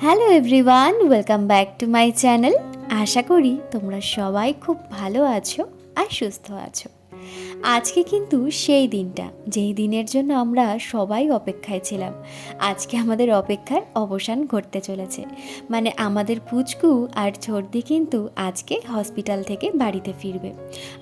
Hello everyone welcome back to my channel আশা করি তোমরা সবাই খুব ভালো আছো আর সুস্থ আছো। আজকে কিন্তু সেই দিনটা, যেই দিনের জন্য আমরা সবাই অপেক্ষায় ছিলাম। আজকে আমাদের অপেক্ষার অবসান ঘটতে চলেছে। মানে আমাদের পুচকু আর ছর্দি কিন্তু আজকে হসপিটাল থেকে বাড়িতে ফিরবে।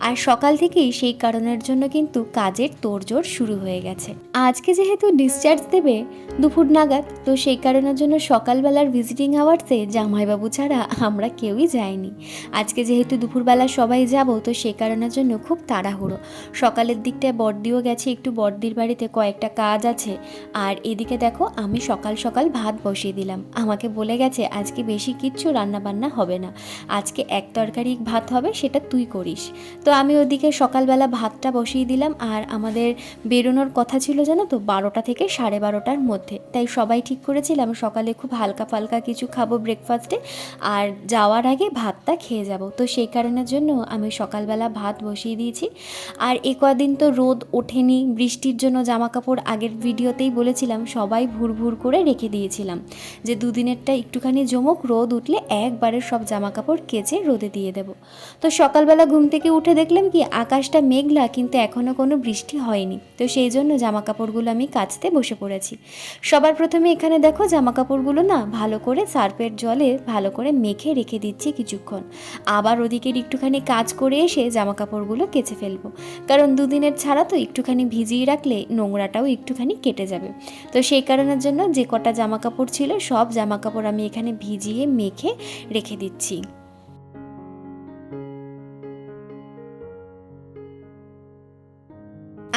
আর সকাল থেকেই সেই কারণের জন্য কিন্তু কাজের তোড়জোড় শুরু হয়ে গেছে। আজকে যেহেতু ডিসচার্জ দেবে, দুপুর নাগাদ, তো সেই কারণের জন্য সকালবেলার ভিজিটিং আওয়ার্সে জামাইবাবু ছাড়া আমরা কেউই যাইনি। আজকে যেহেতু দুপুরবেলা সবাই যাব, তো সেই কারণের জন্য খুব তাড়াহুড়ো। সকালের দিকটায় বর্দিও গেছে, একটু বর্দির বাড়িতে কয়েকটা কাজ আছে। আর এদিকে দেখো, আমি সকাল সকাল ভাত বসিয়ে দিলাম। আমাকে বলে গেছে, আজকে বেশি কিচ্ছু রান্না বান্না হবে না। আজকে এক তরকারি ভাত হবে, সেটা তুই করিস। তো আমি ওদিকে সকালবেলা ভাতটা বসিয়ে দিলাম। আর আমাদের বেরোনোর কথা ছিল জানো তো, বারোটা থেকে সাড়ে বারোটার মধ্যে। তাই সবাই ঠিক করেছিলাম সকালে খুব হালকা ফালকা কিছু খাব ব্রেকফাস্টে আর যাওয়ার আগে ভাতটা খেয়ে যাব। তো সেই কারণের জন্য আমি সকালবেলা ভাত বসিয়ে দিয়েছি। আর এ কদিন তো রোদ ওঠেনি, বৃষ্টির জন্য জামা কাপড় আগের ভিডিওতেই বলেছিলাম, সবাই ভুর ভুর করে রেখে দিয়েছিলাম। যে দুদিনেরটা একটুখানি জমুক, রোদ উঠলে একবারে সব জামা কাপড় কেচে রোদে দিয়ে দেবো। তো সকালবেলা ঘুম থেকে উঠে দেখলাম কি, আকাশটা মেঘলা কিন্তু এখনও কোনো বৃষ্টি হয়নি। তো সেই জন্য জামা কাপড়গুলো আমি কাচতে বসে পড়েছি। সবার প্রথমে এখানে দেখো জামা কাপড়গুলো না ভালো করে সার্ফের জলে ভালো করে মেখে রেখে দিচ্ছি কিছুক্ষণ। আবার ওদিকের একটুখানি কাজ করে এসে জামা কাপড়গুলো কেচে ফেলব। কারণ দুদিনের ছাড়া তো একটুখানি ভিজিয়ে রাখলে নোংরাটাও একটুখানি কেটে যাবে। তো সেই কারণের জন্য যে কটা জামা কাপড় ছিল সব জামা কাপড় আমি এখানে ভিজিয়ে মেখে রেখে দিচ্ছি।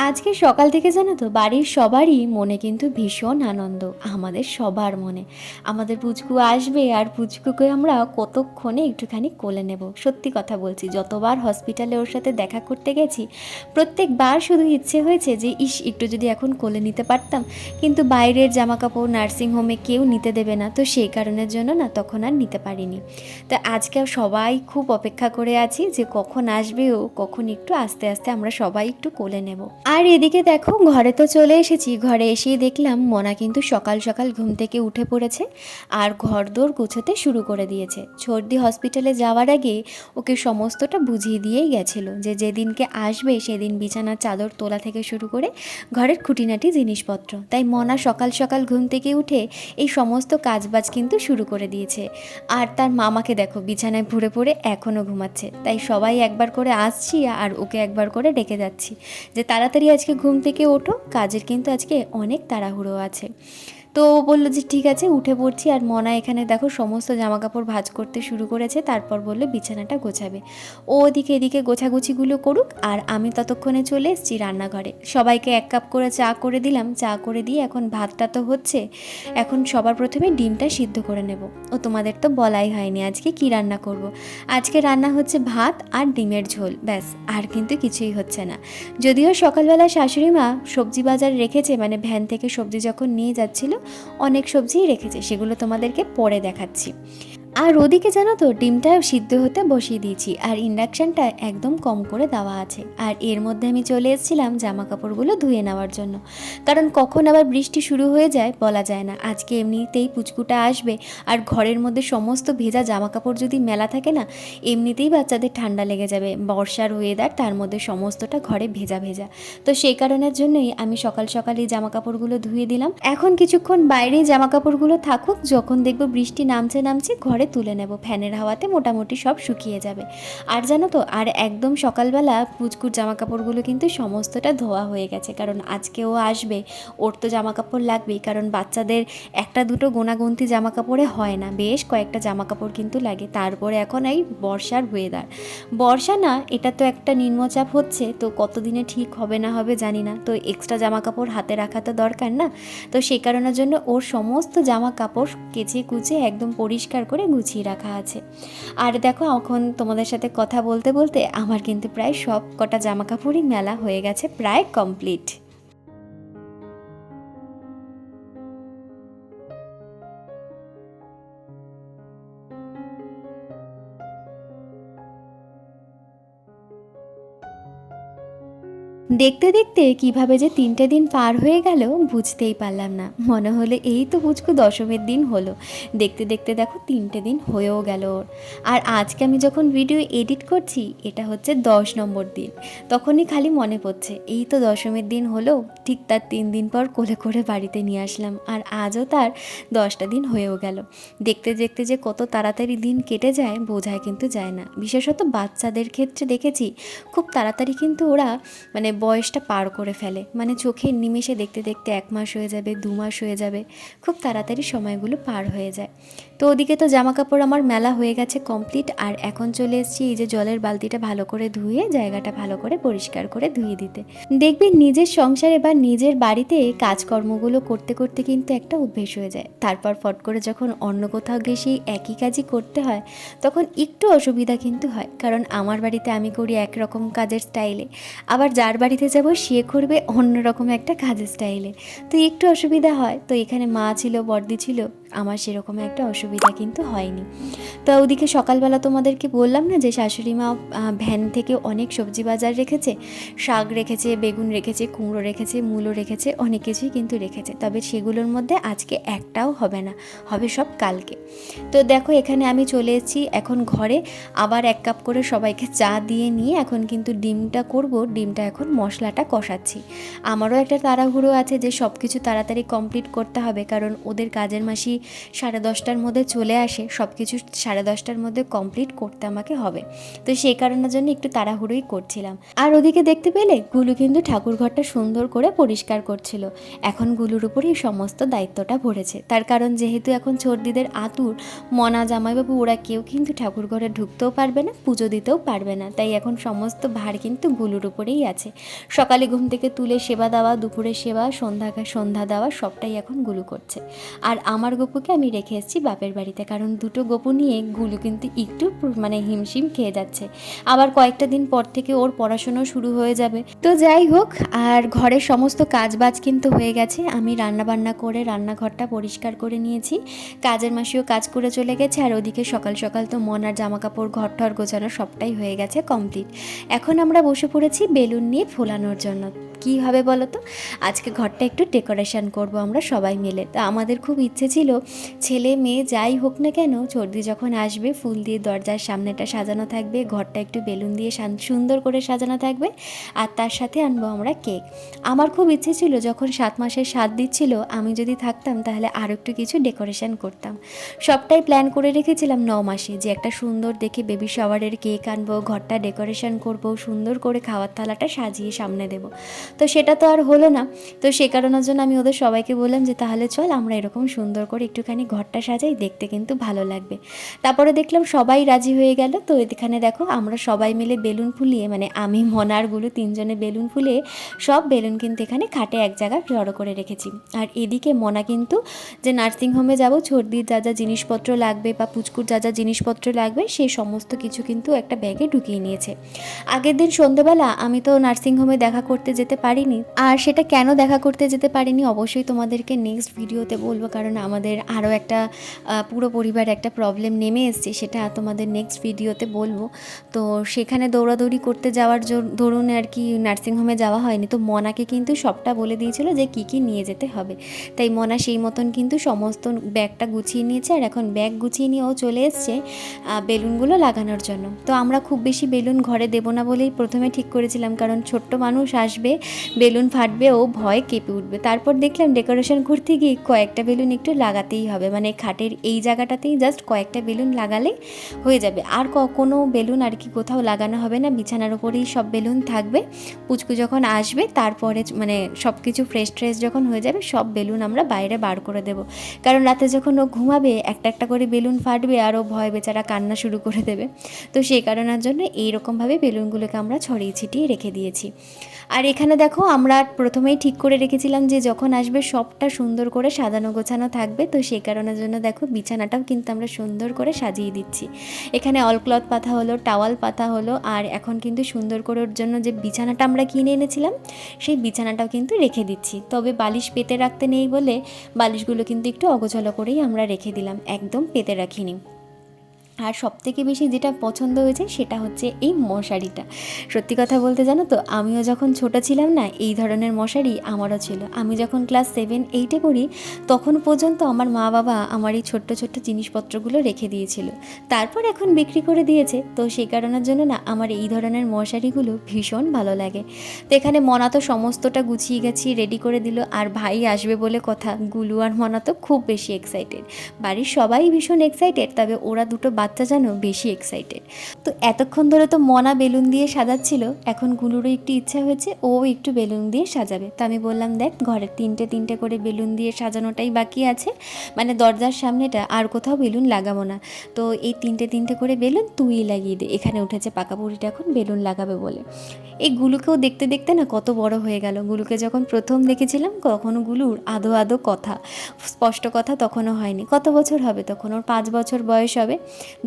আজকে সকাল থেকে জানো তো, বাড়ির সবারই মনে কিন্তু ভীষণ আনন্দ, আমাদের সবার মনে। আমাদের পুচকু আসবে আর পুচকুকে আমরা কতক্ষণে একটুখানি কোলে নেব। সত্যি কথা বলছি, যতবার হসপিটালে ওর সাথে দেখা করতে গেছি, প্রত্যেকবার শুধু ইচ্ছে হয়েছে যে, ইস, একটু যদি এখন কোলে নিতে পারতাম। কিন্তু বাইরের জামা কাপড় নার্সিংহোমে কেউ নিতে দেবে না, তো সেই কারণের জন্য না তখন আর নিতে পারিনি। তো আজকে সবাই খুব অপেক্ষা করে আছি যে, কখন আসবে ও, কখন একটু আস্তে আস্তে আমরা সবাই একটু কোলে নেব। আর এদিকে দেখো, ঘরে তো চলে এসেছি। ঘরে এসেই দেখলাম মনা কিন্তু সকাল সকাল ঘুম থেকে উঠে পড়েছে আর ঘর দোর গুছোতে শুরু করে দিয়েছে। সর্দি হসপিটালে যাওয়ার আগে ওকে সমস্তটা বুঝিয়ে দিয়েই গেছিল যে যেদিনকে আসবে সেদিন বিছানার চাদর তোলা থেকে শুরু করে ঘরের খুঁটিনাটি জিনিসপত্র। তাই মনা সকাল সকাল ঘুম থেকে উঠে এই সমস্ত কাজবাজ কিন্তু শুরু করে দিয়েছে। আর তার মামাকে দেখো, বিছানায় ভরে পড়ে এখনও ঘুমাচ্ছে। তাই সবাই একবার করে আসছি আর ওকে একবার করে ডেকে যাচ্ছি। যে তাড়াতাড়ি আজকে ঘুম থেকে ওঠো। কাজের কিন্তু আজকে অনেক তাড়াহুড়ো আছে। তো ও বলল যে, ঠিক আছে, উঠে পড়ছি। আর মনা এখানে দেখো সমস্ত জামা কাপড় ভাঁজ করতে শুরু করেছে, তারপর বলল, বিছানাটা গোছাবে। ও ওদিকে এদিকে গোছাগুছিগুলো করুক, আর আমি ততক্ষণে চলে এসেছি রান্নাঘরে। সবাইকে এক কাপ করে চা করে দিলাম। চা করে দিয়ে এখন ভাতটা তো হচ্ছে, এখন সবার প্রথমে ডিমটা সিদ্ধ করে নেব। ও, তোমাদের তো বলাই হয়নি আজকে কি রান্না করব। আজকে রান্না হচ্ছে ভাত আর ডিমের ঝোল, ব্যাস, আর কিন্তু কিছুই হচ্ছে না। যদিও সকালবেলা শাশুড়ি মা সবজি বাজার রেখেছে মানে ভ্যান থেকে সবজি যখন নিয়ে যাচ্ছিল অনেক সবজিই রেখেছে সেগুলো তোমাদেরকে পরে দেখাচ্ছি। আর ওদিকে জানো তো, ডিমটা সিদ্ধ হতে বসিয়ে দিয়েছি আর ইন্ডাকশানটা একদম কম করে দেওয়া আছে। আর এর মধ্যে আমি চলে এসেছিলাম জামা কাপড়গুলো ধুয়ে নেওয়ার জন্য। কারণ কখন আবার বৃষ্টি শুরু হয়ে যায় বলা যায় না। আজকে এমনিতেই পুচকুটা আসবে আর ঘরের মধ্যে সমস্ত ভেজা জামা কাপড় যদি মেলা থাকে না, এমনিতেই বাচ্চাদের ঠান্ডা লেগে যাবে। বর্ষার ওয়েদার তার মধ্যে সমস্তটা ঘরে ভেজা ভেজা। তো সেই কারণের জন্যই আমি সকাল সকাল জামা কাপড়গুলো ধুয়ে দিলাম। এখন কিছুক্ষণ বাইরেই জামা কাপড়গুলো থাকুক, যখন দেখব বৃষ্টি নামছে নামছে ঘরে তুলে নেব। ফ্যানের হাওয়াতে মোটামুটি সব শুকিয়ে যাবে। আর জানো তো, আর একদম সকালবেলা পুচকুর জামা কাপড়গুলো কিন্তু সমস্তটা ধোয়া হয়ে গেছে। কারণ আজকে ও আসবে, ওর তো জামা কাপড় লাগবেই। কারণ বাচ্চাদের একটা দুটো গোনাগুন্তি জামা কাপড়ে হয় না। বেশ কয়েকটা জামা কাপড় কিন্তু লাগে। তারপরে এখন এই বর্ষার ওয়েদার বর্ষা না, এটা তো একটা নিম্নচাপ হচ্ছে। তো কতদিনে ঠিক হবে না হবে জানি না। তো এক্সট্রা জামা কাপড় হাতে রাখা তো দরকার না? তো সেই কারণের জন্য ওর সমস্ত জামা কাপড় কেচে কুচে একদম পরিষ্কার করে গুছিয়ে রাখা আছে। আর দেখো, এখন তোমাদের সাথে কথা বলতে বলতে আমার কিন্তু প্রায় সব কটা জামা কাপড়ই মেলা হয়ে গেছে, প্রায় কমপ্লিট দেখতে দেখতে কীভাবে যে তিনটে দিন পার হয়ে গেল বুঝতেই পারলাম না। মনে হলে এই তো পুচকু দশমের দিন হলো। দেখতে দেখতে দেখো তিনটে দিন হয়েও গেল ওর। আর আজকে আমি যখন ভিডিও এডিট করছি, এটা হচ্ছে দশ নম্বর দিন। তখনই খালি মনে পড়ছে, এই তো দশমের দিন হলো, ঠিক তার তিন দিন পর কোলে করে বাড়িতে নিয়ে আসলাম। আর আজও তার দশটা দিন হয়েও গেল। দেখতে দেখতে যে কত তাড়াতাড়ি দিন কেটে যায় বোঝায় কিন্তু যায় না। বিশেষত বাচ্চাদের ক্ষেত্রে দেখেছি, খুব তাড়াতাড়ি কিন্তু ওরা মানে বয়সটা পার করে ফেলে। মানে চোখের নিমেষে দেখতে দেখতে এক মাস হয়ে যাবে, দু মাস হয়ে যাবে, খুব তাড়াতাড়ি সময়গুলো পার হয়ে যায়। তো ওদিকে তো জামা কাপড় আমার মেলা হয়ে গেছে কমপ্লিট আর এখন চলে এসেছি এই যে জলের বালতিটা ভালো করে ধুয়ে, জায়গাটা ভালো করে পরিষ্কার করে ধুয়ে দিতে। দেখবে নিজের সংসারে বা নিজের বাড়িতে কাজকর্মগুলো করতে করতে কিন্তু একটা অভ্যেস হয়ে যায়। তারপর ফট করে যখন অন্য কোথাও গিয়ে সেই একই কাজই করতে হয়, তখন একটু অসুবিধা কিন্তু হয়। কারণ আমার বাড়িতে আমি করি একরকম কাজের স্টাইলে আবার যার বাড়িতে যাব সে করবে অন্যরকম একটা কাজের স্টাইলে তো একটু অসুবিধা হয়। তো এখানে মা ছিল বর্দি ছিল আমার সেরকম একটা অসুবিধা কিন্তু হয়নি। তো ওদিকে সকালবেলা তোমাদেরকে বললাম না যে শাশুড়ি মা ভ্যান থেকে অনেক সবজি বাজার রেখেছে, শাক রেখেছে, বেগুন রেখেছে, কুমড়ো রেখেছে, মূলো রেখেছে, অনেক কিছুই কিন্তু রেখেছে। তবে সেগুলোর মধ্যে আজকে একটাও হবে না, হবে সব কালকে। তো দেখো এখানে আমি চলে এসেছি এখন ঘরে, আবার এক কাপ করে সবাইকে চা দিয়ে নিয়ে এখন কিন্তু ডিমটা করব, ডিমটা এখন মশলাটা কষাচ্ছি। আমারও একটা তাড়াহুড়ো আছে যে সব কিছু তাড়াতাড়ি কমপ্লিট করতে হবে, কারণ ওদের কাজের মাসি সাড়ে দশটার মধ্যে চলে আসে। সব কিছু সাড়ে দশটার মধ্যে কমপ্লিট করতে আমাকে হবে। তো সেই কারণের জন্য একটু তাড়াহুড়োই করছিলাম। আর ওদিকে দেখতে পেলে গুলু কিন্তু ঠাকুর ঘরটা সুন্দর করে পরিষ্কার করছিল। এখন গুলুর উপরেই সমস্ত দায়িত্বটা পড়েছে তার কারণ যেহেতু এখন সর্দিদের আতুর মনা জামাইবাবু ওরা কেউ কিন্তু ঠাকুর ঘরে ঢুকতেও পারবে না, পুজো দিতেও পারবে না। তাই এখন সমস্ত ভার কিন্তু গুলুর উপরেই আছে। সকালে ঘুম থেকে তুলে সেবা দেওয়া, দুপুরে সেবা, সন্ধ্যা সন্ধ্যা দেওয়া সবটাই এখন গুলু করছে। আর আমার গপুকে আমি রেখে এসেছি বাপের বাড়িতে, কারণ দুটো গপু নিয়ে গুলু কিন্তু একটু মানে হিমশিম খেয়ে যাচ্ছে। আবার কয়েকটা দিন পর থেকে ওর পড়াশোনাও শুরু হয়ে যাবে। তো যাই হোক, আর ঘরের সমস্ত কাজ বাজ কিন্তু হয়ে গেছে। আমি রান্না বান্না করে রান্নাঘরটা পরিষ্কার করে নিয়েছি। কাজের মাসিও কাজ করে চলে গেছে, আর ওদিকে সকাল সকাল তো মনার জামা কাপড় ঘর ঠর গোছানো সবটাই হয়ে গেছে কমপ্লিট। এখন আমরা বসে পড়েছি বেলুন নিয়ে ফোলানোর জন্য। কী হবে বলো তো? আজকে ঘরটা একটু ডেকোরেশন করব আমরা সবাই মিলে। তা আমাদের খুব ইচ্ছে ছিল ছেলে মেয়ে যাই হোক না কেন, চর্দি যখন আসবে, ফুল দিয়ে দরজার সামনেটা সাজানো থাকবে, ঘরটা একটু বেলুন দিয়ে সুন্দর করে সাজানো থাকবে, আর তার সাথে আনব আমরা কেক। আমার খুব ইচ্ছে ছিল যখন সাত মাসের স্বাদ দিচ্ছিল, আমি যদি থাকতাম তাহলে আরও একটু কিছু ডেকোরেশন করতাম। সবটাই প্ল্যান করে রেখেছিলাম ন মাসে যে একটা সুন্দর দেখে বেবি শাওয়ারের কেক আনব, ঘরটা ডেকোরেশন করব, সুন্দর করে খাওয়ার থালাটা সাজিয়ে সামনে দেব। তো সেটা তো আর হলো না। তো সে কারণের জন্য আমি ওদের সবাইকে বললাম যে, তাহলে চল আমরা এরকম সুন্দর করে একটুখানি ঘরটা সাজাই, দেখতে কিন্তু ভালো লাগবে। তারপরে দেখলাম সবাই রাজি হয়ে গেল। তো এখানে দেখো, আমরা সবাই মিলে বেলুন ফুলিয়ে মানে আমি মনারগুলো তিনজনে বেলুন ফুলিয়ে, সব বেলুন কিন্তু এখানে খাটে এক জায়গায় জড়ো করে রেখেছি। আর এদিকে মনা কিন্তু যে নার্সিংহোমে যাব সর্দির যা যা জিনিসপত্র লাগবে বা পুচকুর যা যা জিনিসপত্র লাগবে সেই সমস্ত কিছু কিন্তু একটা ব্যাগে ঢুকিয়ে নিয়েছে। আগের দিন সন্ধ্যেবেলা আমি তো নার্সিংহোমে দেখা করতে যেতে পারিনি। আর সেটা কেন দেখা করতে যেতে পারিনি, অবশ্যই তোমাদেরকে নেক্সট ভিডিওতে বলব, কারণ আমাদের আরও একটা পুরো পরিবার একটা প্রবলেম নেমে এসছে, সেটা তোমাদের নেক্সট ভিডিওতে বলব। তো সেখানে দৌড়াদৌড়ি করতে যাওয়ার ধরুন আর কি নার্সিংহোমে যাওয়া হয়নি, তো মনাকে কিন্তু সবটা বলে দিয়েছিল যে কী কী নিয়ে যেতে হবে। তাই মনা সেই মতন কিন্তু সমস্ত ব্যাগটা গুছিয়ে নিয়েছে, আর এখন ব্যাগ গুছিয়ে নিয়ে ও চলে এসছে বেলুনগুলো লাগানোর জন্য। তো আমরা খুব বেশি বেলুন ঘরে দেবো না বলেই প্রথমে ঠিক করেছিলাম, কারণ ছোট্ট মানুষ আসবে, বেলুন ফাটবে, ও ভয় কেঁপে উঠবে। তারপর দেখলাম ডেকোরেশন করতে গিয়ে কয়েকটা বেলুন একটু লাগাতেই হবে। মানে খাটের এই জায়গাটাতেই জাস্ট কয়েকটা বেলুন লাগালে হয়ে যাবে। আর কোনো বেলুন আর কি কোথাও লাগানো হবে না। বিছানার উপরেই সব বেলুন থাকবে। পুচকু যখন আসবে, তারপরে মানে সব কিছু ফ্রেশ ট্রেশ যখন হয়ে যাবে, সব বেলুন আমরা বাইরে বার করে দেবো। কারণ রাতে যখন ও ঘুমাবে, একটা একটা করে বেলুন ফাটবে আর ও ভয় বেচারা কান্না শুরু করে দেবে। তো সেই কারণের জন্য এইরকমভাবে বেলুনগুলোকে আমরা ছড়িয়ে ছিটিয়ে রেখে দিয়েছি। আর এখানে দেখো, আমরা প্রথমেই ঠিক করে রেখেছিলাম যে যখন আসবে সবটা সুন্দর করে সাজানো গোছানো থাকবে। তো সেই কারণের জন্য দেখো বিছানাটাও কিন্তু আমরা সুন্দর করে সাজিয়ে দিচ্ছি। এখানে অল ক্লথ পাতা হলো টাওয়াল পাতা হলো, আর এখন কিন্তু সুন্দর করে ওর জন্য যে বিছানাটা আমরা কিনে এনেছিলাম, সেই বিছানাটাও কিন্তু রেখে দিচ্ছি। তবে বালিশ পেতে রাখতে নেই বলে বালিশগুলো কিন্তু একটু অগোছালো করেই আমরা রেখে দিলাম, একদম পেতে রাখিনি। আর সবথেকে বেশি যেটা পছন্দ হয়েছে সেটা হচ্ছে এই মশারিটা। সত্যি কথা বলতে জানো তো, আমিও যখন ছোট ছিলাম না, এই ধরনের মশারি আমারও ছিল। আমি যখন ক্লাস সেভেন এইটে পড়ি, তখন পর্যন্ত আমার মা বাবা আমার এই ছোট্ট ছোট্ট জিনিসপত্রগুলো রেখে দিয়েছিল। তারপর এখন বিক্রি করে দিয়েছে। তো সেই কারণের জন্য না আমার এই ধরনের মশারিগুলো ভীষণ ভালো লাগে। তো এখানে মনা তো সমস্তটা গুছিয়ে গেছি রেডি করে দিল। আর ভাই আসবে বলে কথা, গুলু আর মনা তো খুব বেশি এক্সাইটেড বাড়ির সবাই ভীষণ এক্সাইটেড তবে ওরা দুটো বাচ্চা যেন বেশি এক্সাইটেড তো এতক্ষণ ধরে তো মনা বেলুন দিয়ে সাজাচ্ছিল, এখন গুলুরও একটু ইচ্ছা হয়েছে, ও একটু বেলুন দিয়ে সাজাবে। তো আমি বললাম, দেখ ঘরে তিনটে তিনটে করে বেলুন দিয়ে সাজানোটাই বাকি আছে মানে দরজার সামনেটা আর কোথাও বেলুন লাগাবো না। তো এই তিনটে তিনটে করে বেলুন তুই লাগিয়ে দে, এখানে উঠেছে পাকা বুড়িটা এখন বেলুন লাগাবে বলে। এই গুলুকেও দেখতে দেখতে না কত বড় হয়ে গেল। গুলুকে যখন প্রথম দেখেছিলাম, কখনো গুলুর আধো আধো কথা, স্পষ্ট কথা তখনও হয়নি। কত বছর হবে তখন? ওর পাঁচ বছর বয়স হবে।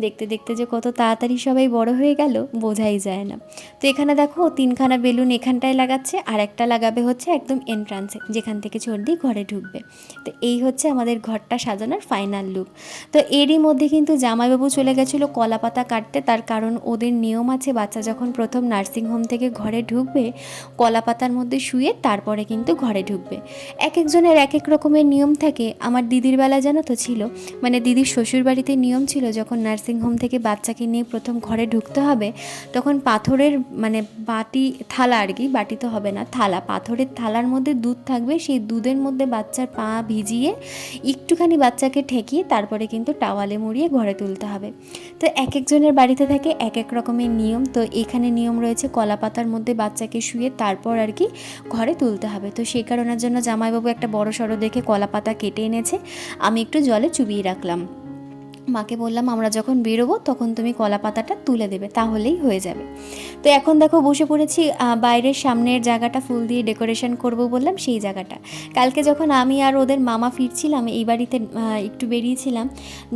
দেখতে দেখতে যে কত তাড়াতাড়ি সবাই বড় হয়ে গেল, বোঝাই যায় না। তো এখানে দেখো, তিনখানা বেলুন এখানটায় লাগাচ্ছে, আর একটা লাগাবে হচ্ছে একদম এন্ট্রান্সে যেখান থেকে সর্দি ঘরে ঢুকবে। তো এই হচ্ছে আমাদের ঘরটা সাজানোর ফাইনাল লুক তো এরই মধ্যে কিন্তু জামাইবাবু চলে গেছিল কলা পাতা কাটতে, তার কারণ ওদের নিয়ম আছে, বাচ্চা যখন প্রথম নার্সিংহোম থেকে ঘরে ঢুকবে, কলা পাতার মধ্যে শুয়ে তারপরে কিন্তু ঘরে ঢুকবে। এক একজনের এক এক রকমের নিয়ম থাকে। আমার দিদির বেলা জানো তো ছিল মানে দিদির শ্বশুর বাড়িতে নিয়ম ছিল, যখন নার্সিংহোম থেকে বাচ্চাকে নিয়ে প্রথম ঘরে ঢুকতে হবে, তখন পাথরের মানে বাটি থালা আর কি, বাটি তো হবে না, থালা। পাথরের থালার মধ্যে দুধ থাকবে, সেই দুধের মধ্যে বাচ্চার পা ভিজিয়ে একটুখানি বাচ্চাকে ঠেকিয়ে তারপরে কিন্তু টাওয়ালে মুড়িয়ে ঘরে তুলতে হবে। তো এক একজনের বাড়িতে থাকে এক এক রকমের নিয়ম। তো এখানে নিয়ম রয়েছে কলা পাতার মধ্যে বাচ্চাকে শুয়ে তারপর আর কি ঘরে তুলতে হবে। তো সেই কারণের জন্য জামাইবাবু একটা বড় সড়ো দেখে কলা পাতা কেটে এনেছে। আমি একটু জলে চুবিয়ে রাখলাম। মাকে বললাম, আমরা যখন বেরোবো তখন তুমি কলা পাতাটা তুলে দেবে, তাহলেই হয়ে যাবে। তো এখন দেখো বসে পড়েছি বাইরের সামনের জায়গাটা ফুল দিয়ে ডেকোরেশন করব বললাম, সেই জায়গাটা। কালকে যখন আমি আর ওদের মামা ফিরছিলাম, এই বাড়িতে একটু বেরিয়েছিলাম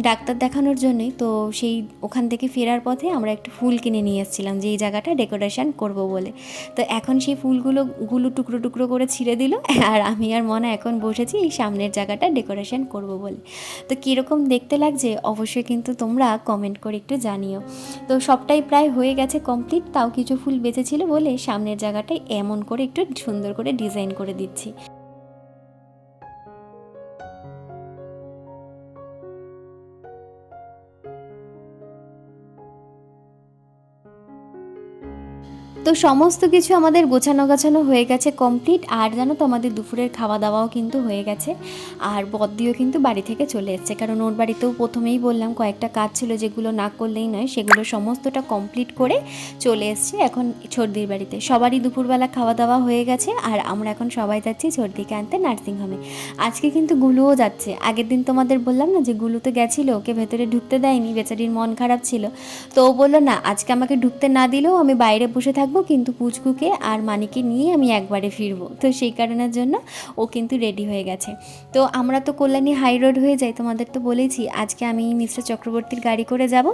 ডাক্তার দেখানোর জন্যই, তো সেই ওখান থেকে ফেরার পথে আমরা একটু ফুল কিনে নিয়ে এসেছিলাম যে এই জায়গাটা ডেকোরেশন করব বলে। তো এখন সেই ফুলগুলো, গুলো টুকরো টুকরো করে ছিঁড়ে দিল, আর আমি আর মনে এখন বসেছি এই সামনের জায়গাটা ডেকোরেশন করব বলে। তো কীরকম দেখতে লাগছে অবশ্যই কিন্তু তোমরা কমেন্ট করে একটু জানিও। তো সবটাই প্রায় হয়ে গেছে কমপ্লিট তাও কিছু ফুল বেঁচেছিল বলে সামনের জায়গাটায় এমন করে একটু সুন্দর করে ডিজাইন করে দিচ্ছি। তো সমস্ত কিছু আমাদের গোছানো গাছানো হয়ে গেছে কমপ্লিট আর জানো তো আমাদের দুপুরের খাওয়া দাওয়াও কিন্তু হয়ে গেছে, আর বদ্দিও কিন্তু বাড়ি থেকে চলে এসছে। কারণ ওর বাড়িতেও প্রথমেই বললাম কয়েকটা কাজ ছিল যেগুলো না করলেই নয়, সেগুলো সমস্তটা কমপ্লিট করে চলে এসছে এখন ছর্দির বাড়িতে। সবারই দুপুরবেলা খাওয়া দাওয়া হয়ে গেছে, আর আমরা এখন সবাই যাচ্ছি ছর্দিকে আনতে নার্সিংহোমে আজকে কিন্তু গুলুও যাচ্ছে। আগের দিন তোমাদের বললাম না যে গুলু তো গেছিল, ওকে ভেতরে ঢুকতে দেয়নি, বেচারির মন খারাপ ছিল। তো ও বলল, না, আজকে আমাকে ঢুকতে না দিলেও আমি বাইরে বসে থাকব কিন্তু পুচকুকে আর মানিকে নিয়ে আমি একবারে ফিরবো। তো সেই কারণের জন্য ও কিন্তু রেডি হয়ে গেছে। তো আমরা তো কল্যাণী হাই রোড হয়ে যাই, তোমাদের তো বলেছি, আজকে আমি মিস্টার চক্রবর্তীর গাড়ি করে যাব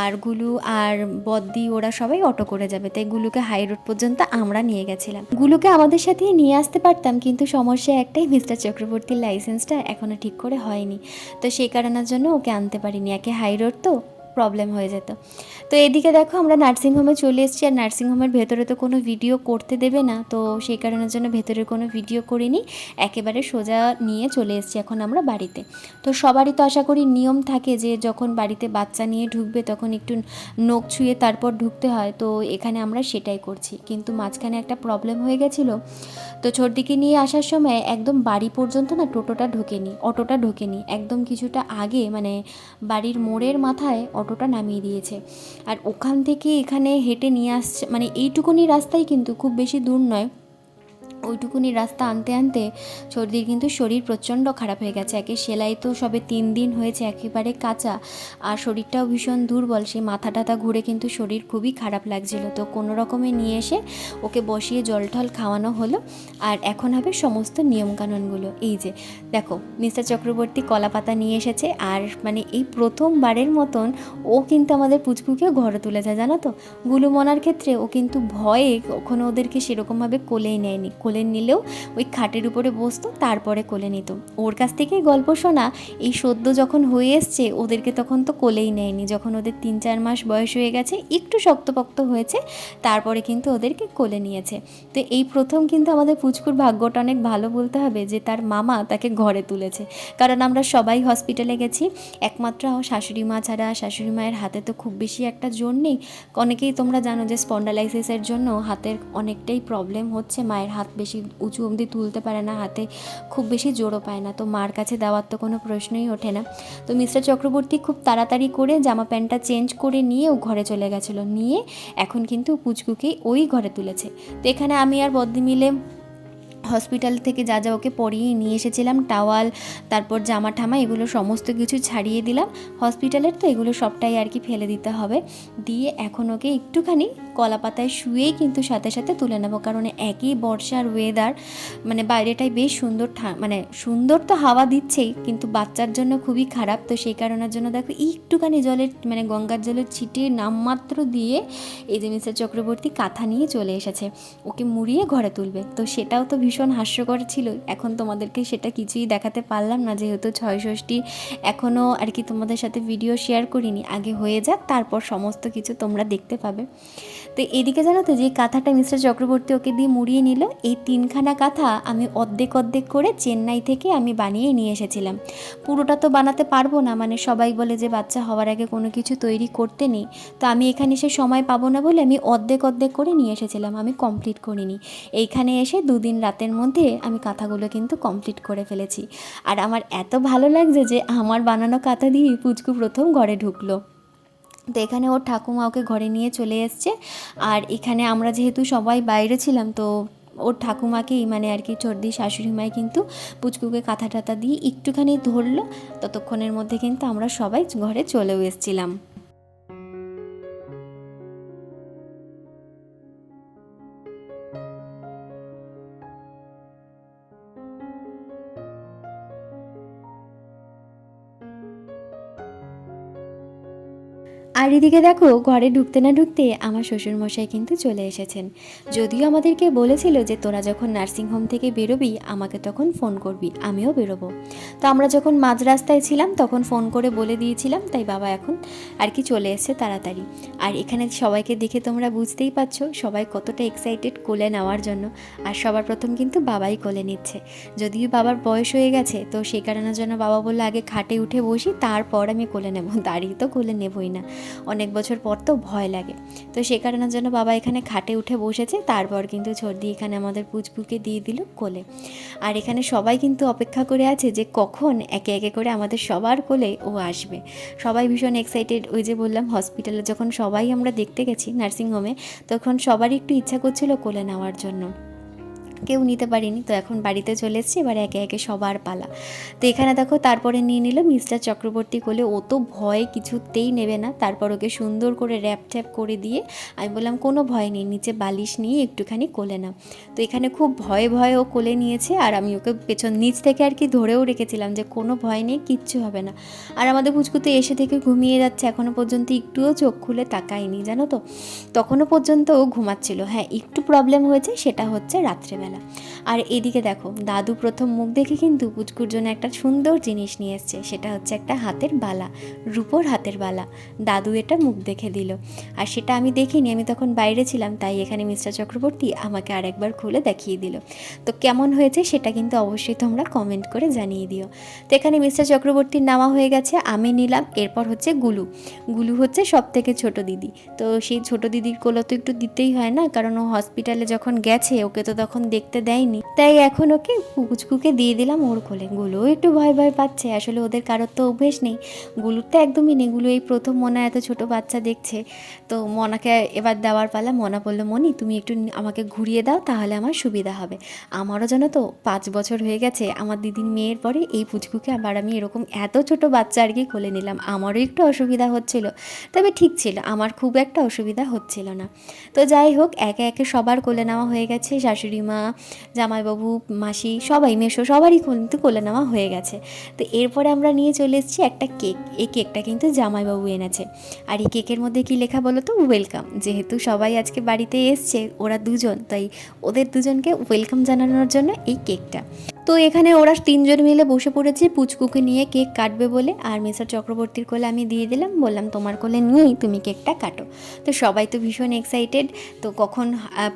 আর গুলু আর বদ্দি ওরা সবাই অটো করে যাবে। তাই গুলুকে হাই রোড পর্যন্ত আমরা নিয়ে গেছিলাম। গুলুকে আমাদের সাথে নিয়ে আসতে পারতাম, কিন্তু সমস্যা একটাই, মিস্টার চক্রবর্তীর লাইসেন্সটা এখনও ঠিক করে হয়নি। তো সেই কারণের জন্য ওকে আনতে পারিনি। একে হাই রোড তো? প্রবলেম হয়ে যেত। তো এদিকে দেখো আমরা নার্সিংহোমে চলে এসেছি আর নার্সিংহোমের ভেতরে তো কোনো ভিডিও করতে দেবে না। তো সেই কারণের জন্য ভেতরের কোনো ভিডিও করিনি। একেবারে সোজা নিয়ে চলে এসেছি এখন আমরা বাড়িতে। তো সবারই তো আশা করি নিয়ম থাকে যে যখন বাড়িতে বাচ্চা নিয়ে ঢুকবে তখন একটু নখ ছুঁয়ে তারপর ঢুকতে হয়। তো এখানে আমরা সেটাই করছি। কিন্তু মাঝখানে একটা প্রবলেম হয়ে গেছিল। তো ছোটদিকে নিয়ে আসার সময় একদম বাড়ি পর্যন্ত না টোটোটা ঢোকেনি, অটোটা ঢোকেনি। একদম কিছুটা আগে মানে বাড়ির মোড়ের মাথায় অটোটা নামিয়ে দিয়েছে। আর ওখান থেকে এখানে হেঁটে নিয়ে আসছে মানে এইটুকুনি রাস্তাই কিন্তু খুব বেশি দূর নয়। ওইটুকুনি রাস্তা আনতে আনতে সর্দির কিন্তু শরীর প্রচণ্ড খারাপ হয়ে গেছে। একে সেলাই তো সবে তিন দিন হয়েছে, একেবারে কাঁচা। আর শরীরটাও ভীষণ দুর্বল, সেই মাথা টাথা ঘুরে কিন্তু শরীর খুবই খারাপ লাগছিল। তো কোনো রকমে নিয়ে এসে ওকে বসিয়ে জল টল খাওয়ানো হলো। আর এখন হবে সমস্ত নিয়মকানুনগুলো। এই যে, দেখো, মিস্টার চক্রবর্তী কলা পাতা নিয়ে এসেছে। আর মানে এই প্রথমবারের মতন ও কিন্তু আমাদের পুচকুকেও ঘরে তুলে যায় জানো তো? গুলু মনার ক্ষেত্রে ও কিন্তু ভয়ে কখনো ওদেরকে সেরকমভাবে কোলেই নেয়নি। কোলে নিলেও ওই খাটের উপরে বসতো, তারপরে কোলে নিত। ওর কাছ থেকেই গল্প শোনা, এই সদ্য যখন হয়ে এসছে, ওদেরকে তখন তো কোলেই নেয়নি। যখন ওদের তিন চার মাস বয়স হয়ে গেছে, একটু শক্তপক্ত হয়েছে, তারপরে কিন্তু ওদেরকে কোলে নিয়েছে। তো এই প্রথম কিন্তু আমাদের পুচকুর ভাগ্যটা অনেক ভালো বলতে হবে যে, তার মামা তাকে ঘরে তুলেছে। কারণ আমরা সবাই হসপিটালে গেছি, একমাত্র শাশুড়ি মা ছাড়া। শাশুড়ি মায়ের হাতে তো খুব বেশি একটা জোর নেই। অনেকেই তোমরা জানো যে, স্পন্ডালাইসিসের জন্য হাতের অনেকটাই প্রবলেম হচ্ছে মায়ের হাত বেশি উঁচু অবধি তুলতে পারে না, হাতে খুব বেশি জোরও পায় না। তো মার কাছে দেওয়ার তো কোনো প্রশ্নই ওঠে না। তো মিস্টার চক্রবর্তী খুব তাড়াতাড়ি করে জামা প্যান্টটা চেঞ্জ করে নিয়ে ও ঘরে চলে গেছিল। নিয়ে এখন কিন্তু পুচকুকেই ওই ঘরে তুলেছে। তো এখানে আমি আর বদ্দি মিলে হসপিটাল থেকে যা যা ওকে পরিয়ে নিয়ে এসেছিলাম টাওয়াল তারপর জামা ঠামা, এগুলো সমস্ত কিছু ছাড়িয়ে দিলাম। হসপিটালের তো এগুলো সবটাই আর কি ফেলে দিতে হবে। দিয়ে এখন ওকে একটুখানি কলা পাতায় শুয়েই কিন্তু সাথে সাথে তুলে নেব। কারণ একই বর্ষার ওয়েদার মানে বাইরেটাই বেশ সুন্দর মানে সুন্দর তো হাওয়া দিচ্ছেই, কিন্তু বাচ্চার জন্য খুবই খারাপ। তো সেই কারণের জন্য দেখো একটুখানি জলের মানে গঙ্গার জলের ছিটিয়ে নামমাত্র দিয়ে এই যে মিস্টার চক্রবর্তী কাঁথা নিয়ে চলে এসেছে। ওকে মুড়িয়ে ঘরে তুলবে। তো সেটাও তো ভীষণ হাস্যকর ছিল। এখন তোমাদেরকে সেটা কিছুই দেখাতে পারলাম না, যেহেতু ছয় ষষ্ঠী এখনও আর কি তোমাদের সাথে ভিডিও শেয়ার করিনি। আগে হয়ে যাক, তারপর সমস্ত কিছু তোমরা দেখতে পাবে। তো এদিকে জানো তো, যে কাঁথাটা মিস্টার চক্রবর্তী ওকে দিয়ে মুড়িয়ে নিল, এই তিনখানা কাঁথা আমি অর্ধেক অর্ধেক করে চেন্নাই থেকে আমি বানিয়ে নিয়ে এসেছিলাম। পুরোটা তো বানাতে পারব না মানে সবাই বলে যে বাচ্চা হওয়ার আগে কোনো কিছু তৈরি করতে নেই। তো আমি এখানে এসে সময় পাবো না বলে আমি অর্ধেক অর্ধেক করে নিয়ে এসেছিলাম, আমি কমপ্লিট করিনি। এইখানে এসে দুদিন রাতের মধ্যে আমি কাঁথাগুলো কিন্তু কমপ্লিট করে ফেলেছি। আর আমার এত ভালো লাগছে যে আমার বানানো কাঁথা দিয়ে পুচকু প্রথম ঘরে ঢুকলো। তো এখানে ওর ঠাকুমা ওকে ঘরে নিয়ে চলে এসছে। আর এখানে আমরা যেহেতু সবাই বাইরে ছিলাম, তো ওর ঠাকুমাকেই মানে আর কি চর্দি শাশুড়ি মাই কিন্তু পুচকুকে কাঁথা টাথা দিয়ে একটুখানি ধরলো। ততক্ষণের মধ্যে কিন্তু আমরা সবাই ঘরে চলেও এসেছিলাম। আর এদিকে দেখো, ঘরে ঢুকতে না ঢুকতে আমার শ্বশুরমশাই কিন্তু চলে এসেছেন। যদিও আমাদেরকে বলেছিল যে তোরা যখন নার্সিংহোম থেকে বেরোবি, আমাকে তখন ফোন করবি, আমিও বেরোবো। তো আমরা যখন মাঝ রাস্তায় ছিলাম, তখন ফোন করে বলে দিয়েছিলাম, তাই বাবা এখন আর কি চলে এসছে তাড়াতাড়ি। আর এখানে সবাইকে দেখে তোমরা বুঝতেই পারছ, সবাই কতটা এক্সাইটেড কোলে নেওয়ার জন্য। আর সবার প্রথম কিন্তু বাবাই কোলে নিচ্ছে। যদিও বাবার বয়স হয়ে গেছে, তো সেই কারণের জন্য বাবা বলল, আগে খাটে উঠে বসি, তারপর আমি কোলে নেব। দাঁড়িয়ে তো কোলে নেবই না। অনেক বছর পর তো ভয় লাগে। তো সে কারণের জন্য বাবা এখানে খাটে উঠে বসেছে, তারপর কিন্তু ছর্দি এখানে আমাদের পুচপুকে দিয়ে দিল কোলে। আর এখানে সবাই কিন্তু অপেক্ষা করে আছে যে কখন একে একে করে আমাদের সবার কোলে ও আসবে। সবাই ভীষণ এক্সাইটেড ওই যে বললাম হসপিটালে যখন সবাই আমরা দেখতে গেছি নার্সিংহোমে তখন সবারই একটু ইচ্ছা করছিল কোলে নেওয়ার জন্য। কেউ নিতে পারিনি। তো এখন বাড়িতে চলে এসেছি, এবার একে একে সবার পালা। তো এখানে দেখো তারপরে নিয়ে নিল মিস্টার চক্রবর্তী কোলে। ও তো ভয়, কিছুতেই নেবে না। তারপর ওকে সুন্দর করে র্যাপ ট্যাপ করে দিয়ে আমি বললাম, কোনো ভয় নেই, নিচে বালিশ নিয়ে একটুখানি কোলে নাও। তো এখানে খুব ভয়ে ভয়ে ও কোলে নিয়েছে, আর আমি ওকে পেছন নিচ থেকে আর কি ধরেও রেখেছিলাম যে, কোনো ভয় নেই, কিচ্ছু হবে না। আর আমাদের পুচকুতে এসে থেকে ঘুমিয়ে যাচ্ছে। এখনও পর্যন্ত একটুও চোখ খুলে তাকায়নি, জানো তো? তখনও পর্যন্ত ও ঘুমাচ্ছিল। হ্যাঁ একটু প্রবলেম হয়েছে, সেটা হচ্ছে রাত্রেবেলা। আর এদিকে দেখো, দাদু প্রথম মুখ দেখে কিন্তু পুচকুর জন্য একটা সুন্দর জিনিস নিয়ে এসছে, সেটা হচ্ছে একটা হাতের বালা, রূপোর হাতের বালা। দাদু এটা মুখ দেখে দিল। আর সেটা আমি দেখিনি, আমি তখন বাইরে ছিলাম, তাই এখানে মিস্টার চক্রবর্তী আমাকে আরেকবার খুলে দেখিয়ে দিল। তো কেমন হয়েছে সেটা কিন্তু অবশ্যই তোমরা কমেন্ট করে জানিয়ে দিও। তো এখানে মিস্টার চক্রবর্তীর নামা হয়ে গেছে, আমি নিলাম, এরপর হচ্ছে গুলু। গুলু হচ্ছে সব থেকে ছোট দিদি। তো সেই ছোট দিদির কোলো তো একটু দিতেই হয় না, কারণ ও হসপিটালে যখন গেছে, ওকে তো তখন দেখতে দেয়নি। তাই এখন ওকে পুচকুকে দিয়ে দিলাম ওর কোলে। গুলো একটু ভয় ভয় পাচ্ছে, আসলে ওদের কারোর তো অভ্যেস নেই। গুলুর তো একদমই নেই, গুলো এই প্রথম মনে এত ছোট বাচ্চা দেখছে। তো মনাকে এবার দেওয়ার পালা, মনা বলল, মনি, তুমি একটু আমাকে ঘুরিয়ে দাও, তাহলে আমার সুবিধা হবে। আমারও জানো তো পাঁচ বছর হয়ে গেছে, আমার দিদির মেয়ের পরে এই পুচকুকে আবার আমি এরকম এত ছোট বাচ্চা আর কি কোলে নিলাম। আমারও একটু অসুবিধা হচ্ছিল, তবে ঠিক ছিল, আমার খুব একটা অসুবিধা হচ্ছিল না। তো যাই হোক, একে একে সবার কোলে নেওয়া হয়ে গেছে, শাশুড়ি মা জামাইবাবু, মাসি, সবাই মেশো সবারই কিন্তু কোলে নেওয়া হয়ে গেছে। তো এরপরে আমরা নিয়ে চলে এসেছি একটা কেক। এই কেকটা কিন্তু জামাইবাবু এনেছে। আর এই কেকের মধ্যে কি লেখা বলো তো? ওয়েলকাম যেহেতু সবাই আজকে বাড়িতে এসছে, ওরা দুজন, তাই ওদের দুজনকে ওয়েলকাম জানানোর জন্য এই কেকটা। তো এখানে ওরা তিনজন মিলে বসে পড়েছে। পুচকুকে নিয়ে কেক কাটবে বলে আর মিস্টার চক্রবর্তীর কোলে আমি দিয়ে দিলাম। বললাম, তোমার কোলে নিয়েই তুমি কেকটা কাটো। তো সবাই তো ভীষণ এক্সাইটেড তো কখন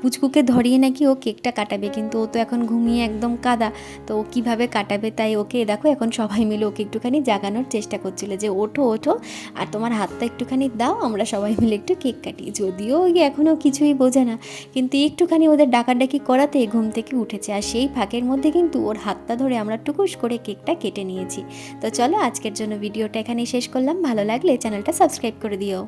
পুচকুকে ধরিয়ে নাকি ও কেকটা কাটাবে? কিন্তু ও তো এখন ঘুমিয়ে একদম কাদা। তো ও কীভাবে কাটাবে তাই ওকে, দেখো, এখন সবাই মিলে ওকে একটুখানি জাগানোর চেষ্টা করছিল যে, ওঠো ওঠো, আর তোমার হাতটা একটুখানি দাও, আমরা সবাই মিলে একটু কেক কাটি। যদিও এখনও কিছুই বোঝে না। কিন্তু একটুখানি ওদের ডাকাডাকি করাতে ঘুম থেকে উঠেছে। আর সেই ফাঁকের মধ্যে কিন্তু ওর হাতটা ধরে আমরা টুকুস করে কেকটা কেটে নিয়েছি। তো চলো আজকের জন্য ভিডিওটা এখানেই শেষ করলাম। ভালো লাগলে চ্যানেলটা সাবস্ক্রাইব করে দিও।